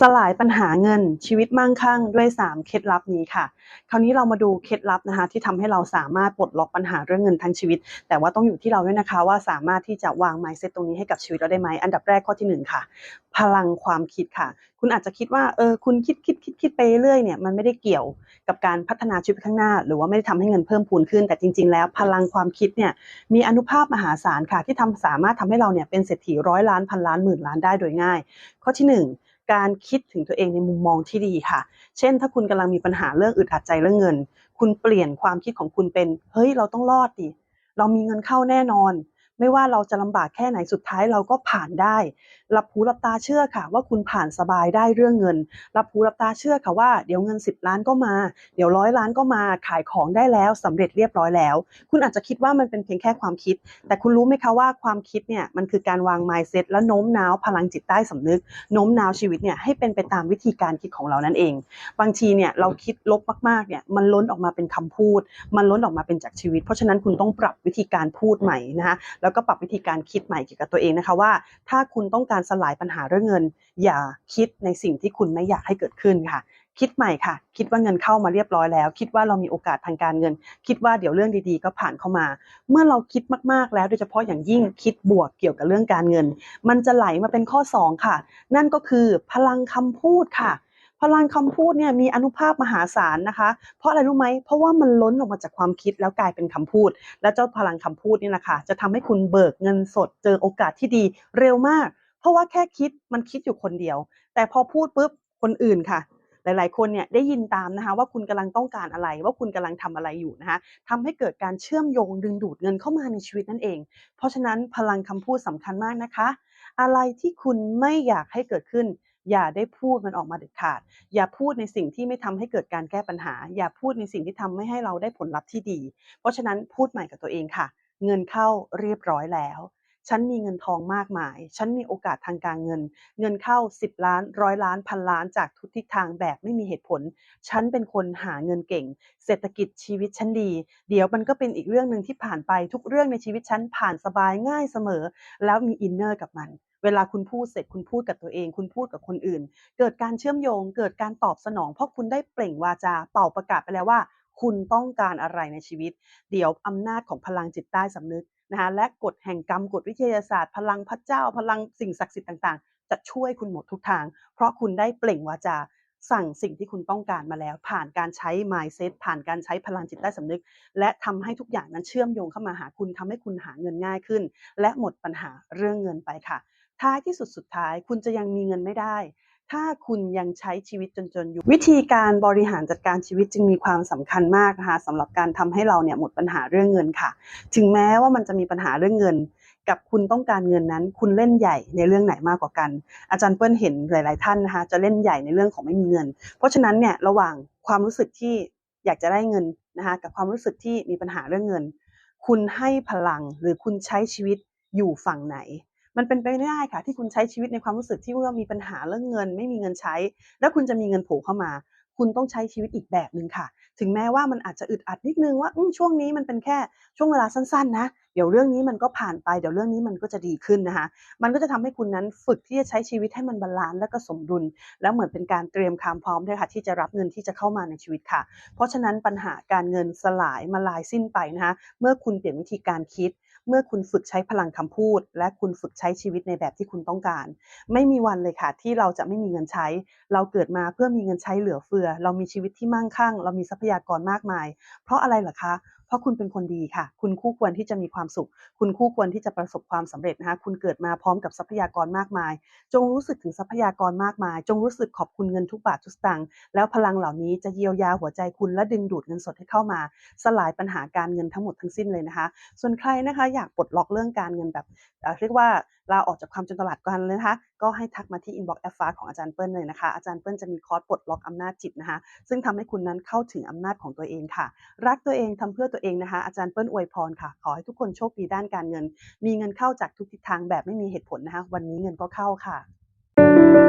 สลายปัญหาเงินชีวิตมั่งคั่งด้วย 3 เคล็ดลับนี้ค่ะ คราวนี้เรามาดูเคล็ดลับนะคะที่ทำให้เราสามารถปลดล็อกปัญหาเรื่องเงินทั้งชีวิต แต่ว่าต้องอยู่ที่เราด้วยนะคะว่าสามารถที่จะวาง mindset ตรงนี้ให้กับชีวิตเราได้ไหมอันดับแรกข้อที่หนึ่งค่ะ พลังความคิดค่ะ คุณอาจจะคิดว่าเออคุณคิดคิดคิดคิดไปเรื่อยเนี่ยมันไม่ได้เกี่ยวกับการพัฒนาชีวิตข้างหน้า หรือว่าไม่ได้ทำให้เงินเพิ่มพูนขึ้น แต่จริง ๆ แล้วพลังความคิดเนี่ยมีอนุภาพมหาศาลค่ะ ที่ทำสามารถทำให้เราเนี่ยเป็นเศรษฐีร้อยล้านพันล้านหมื่นล้านได้โดยง่าย ข้อที่หนึ่ง การคิดถึงตัวเองในมุมมองที่ดีค่ะ เช่น ถ้าคุณกำลังมีปัญหาเรื่องอึดอัดใจเรื่องเงิน คุณเปลี่ยนความคิดของคุณเป็น เฮ้ย เราต้องรอดดิ เรามีเงินเข้าแน่นอน ไม่ว่าเราจะลำบากแค่ไหนสุดท้ายเราก็ผ่านได้ หลับหูหลับตาเชื่อค่ะ ว่าคุณผ่านสบายได้เรื่องเงินหลับหูหลับตาเชื่อค่ะว่าเดี๋ยวเงิน 10 ล้านก็มา เดี๋ยวร้อยล้านก็มาขายของได้แล้วสำเร็จเรียบร้อยแล้ว คุณอาจจะคิดว่ามันเป็นเพียงแค่ความคิด แต่คุณรู้ไหมคะว่าความคิดเนี่ยมันคือการวาง mindset และโน้มน้าวพลังจิตใต้สำนึกโน้มน้าวชีวิตเนี่ยให้เป็นไปตามวิธีการคิดของเรานั่นเอง บางทีเนี่ยเราคิดลบมากๆเนี่ยมันล้นออกมาเป็นคำพูด มันล้นออกมาเป็นจากชีวิต เพราะฉะนั้นคุณต้องปรับวิธีการพูดใหม่นะคะแล้วก็ปรับวิธีการคิดใหม่เกี่ยวกับตัวเองนะคะว่า ถ้าคุณต้องการสลายปัญหาเรื่องเงิน อย่าคิดในสิ่งที่คุณไม่อยากให้เกิดขึ้นค่ะ คิดใหม่ค่ะ คิดว่าเงินเข้ามาเรียบร้อยแล้ว คิดว่าเรามีโอกาสทางการเงิน คิดว่าเดี๋ยวเรื่องดีๆ ก็ผ่านเข้ามา เมื่อเราคิดมากๆแล้วโดยเฉพาะอย่างยิ่งคิดบวกเกี่ยวกับเรื่องการเงิน มันจะไหลมาเป็นข้อ 2 ค่ะ นั่นก็คือพลังคำพูดค่ะพลังคำพูดเนี่ยมีอนุภาพมหาศาลนะคะ เพราะอะไรรู้ไหม เพราะว่ามันล้นออกมาจากความคิดแล้วกลายเป็นคำพูด และเจ้าพลังคำพูดนี่แหละค่ะจะทำให้คุณเบิกเงินสดเจอโอกาสที่ดีเร็วมาก เพราะว่าแค่คิดมันคิดอยู่คนเดียว แต่พอพูดปุ๊บคนอื่นค่ะ หลาย ๆ คนเนี่ยได้ยินตามนะคะว่าคุณกำลังต้องการอะไร ว่าคุณกำลังทำอะไรอยู่นะคะทำให้เกิดการเชื่อมโยงดึงดูดเงินเข้ามาในชีวิตนั่นเอง เพราะฉะนั้นพลังคำพูดสำคัญมากนะคะ อะไรที่คุณไม่อยากให้เกิดขึ้นอย่าได้พูดมันออกมาเด็ดขาด อย่าพูดในสิ่งที่ไม่ทำให้เกิดการแก้ปัญหา อย่าพูดในสิ่งที่ทำไม่ให้เราได้ผลลัพธ์ที่ดี เพราะฉะนั้นพูดใหม่กับตัวเองค่ะ เงินเข้าเรียบร้อยแล้ว ฉันมีเงินทองมากมาย ฉันมีโอกาสทางการเงิน เงินเข้า 10 ล้านร้อยล้านพันล้านจากทุกทิศทางแบบไม่มีเหตุผล ฉันเป็นคนหาเงินเก่ง เศรษฐกิจชีวิตฉันดี เดี๋ยวมันก็เป็นอีกเรื่องหนึ่งที่ผ่านไปทุกเรื่องในชีวิตฉันผ่านสบายง่ายเสมอ แล้วมีอินเนอร์กับมันเวลาคุณพูดเสร็จคุณพูดกับตัวเอง คุณพูดกับคนอื่น เกิดการเชื่อมโยง เกิดการตอบสนอง เพราะคุณได้เปล่งวาจาเป่าประกาศไปแล้วว่า คุณต้องการอะไรในชีวิต เดี๋ยวอำนาจของพลังจิตใต้สำนึก นะคะและกฎแห่งกรรมกฎวิทยาศาสตร์ พลังพระเจ้า พลังสิ่งศักดิ์สิทธิ์ต่างๆ จะช่วยคุณหมดทุกทาง เพราะคุณได้เปล่งวาจาสั่งสิ่งที่คุณต้องการมาแล้ว ผ่านการใช้ mindset ผ่านการใช้พลังจิตใต้สำนึก และทำให้ทุกอย่างนั้นเชื่อมโยงเข้ามาหาคุณทำให้คุณหาเงินง่ายขึ้น และหมดปัญหาเรื่องเงินไปค่ะ ท้ายที่สุดสุดท้ายคุณจะยังมีเงินไม่ได้ ถ้าคุณยังใช้ชีวิตจนๆอยู่ วิธีการบริหารจัดการชีวิตจึงมีความสำคัญมากนะคะสำหรับการทำให้เราเนี่ยหมดปัญหาเรื่องเงินค่ะ ถึงแม้ว่ามันจะมีปัญหาเรื่องเงิน กับคุณต้องการเงินนั้น คุณเล่นใหญ่ในเรื่องไหนมากกว่ากัน อาจารย์เปิ้ลเห็นหลาย ๆ ท่านนะคะจะเล่นใหญ่ในเรื่องของไม่มีเงิน เพราะฉะนั้นเนี่ยระหว่างความรู้สึกที่อยากจะได้เงินนะคะกับความรู้สึกที่มีปัญหาเรื่องเงิน คุณให้พลังหรือคุณใช้ชีวิตอยู่ฝั่งไหน มันเป็นไปไม่ได้ค่ะ ที่คุณใช้ชีวิตในความรู้สึกที่ว่ามีปัญหาเรื่องเงิน ไม่มีเงินใช้ แล้วคุณจะมีเงินโผล่เข้ามา คุณต้องใช้ชีวิตอีกแบบหนึ่งค่ะ ถึงแม้ว่ามันอาจจะอึดอัดนิดนึงว่าช่วงนี้มันเป็นแค่ช่วงเวลาสั้นๆ นะ เดี๋ยวเรื่องนี้มันก็ผ่านไปเดี๋ยวเรื่องนี้มันก็จะดีขึ้นนะคะ มันก็จะทำให้คุณนั้นฝึกที่จะใช้ชีวิตให้มันบาลานซ์และก็สมดุล แล้วเหมือนเป็นการเตรียมความพร้อมด้วยค่ะ ที่จะรับเงินที่จะเข้ามาในชีวิตค่ะ เพราะฉะนั้นปัญหาการเงินสลายมาลายสิ้นไปนะคะเมื่อคุณเปลี่ยนวิธีการคิด เมื่อคุณฝึกใช้พลังคำพูด และคุณฝึกใช้ชีวิตในแบบที่คุณต้องการ ไม่มีวันเลยค่ะ ที่เราจะไม่มีเงินใช้ เราเกิดมาเพื่อมีเงินใช้เหลือเฟือ เรามีชีวิตที่มั่งคั่ง เรามีทรัพยากรมากมาย เพราะอะไรเหรอคะ ราะคุณเป็นคนดีค่ะ คุณคู่ควรที่จะมีความสุข คุณคู่ควรที่จะประสบความสำเร็จนะคะคุณเกิดมาพร้อมกับทรัพยากรมากมาย จงรู้สึกถึงทรัพยากรมากมาย จงรู้สึกขอบคุณเงินทุกบาททุกสตางค์แล้วพลังเหล่านี้จะเยียวยาหัวใจคุณและดึงดูดเงินสดให้เข้ามา สลายปัญหาการเงินทั้งหมดทั้งสิ้นเลยนะคะ ส่วนใครนะคะอยากปลดล็อกเรื่องการเงินแบบเรียกว่าลาออกจากความจนตลาดกันเลยนะคะ ก็ให้ทักมาที่ inbox แอฟฟ้าของอาจารย์เปิ้ลเลยนะคะ อาจารย์เปิ้ลจะมีคอร์สปลดล็อกอำนาจจิตนะคะ ซึ่งทำให้คุณนั้นเข้าถึงอำนาจของตัวเองค่ะ รักตัวเองทำเพื่อตัวเองนะคะ อาจารย์เปิ้ลอวยพรค่ะ ขอให้ทุกคนโชคดีด้านการเงิน มีเงินเข้าจากทุกทิศทางแบบไม่มีเหตุผลนะคะ วันนี้เงินก็เข้าค่ะ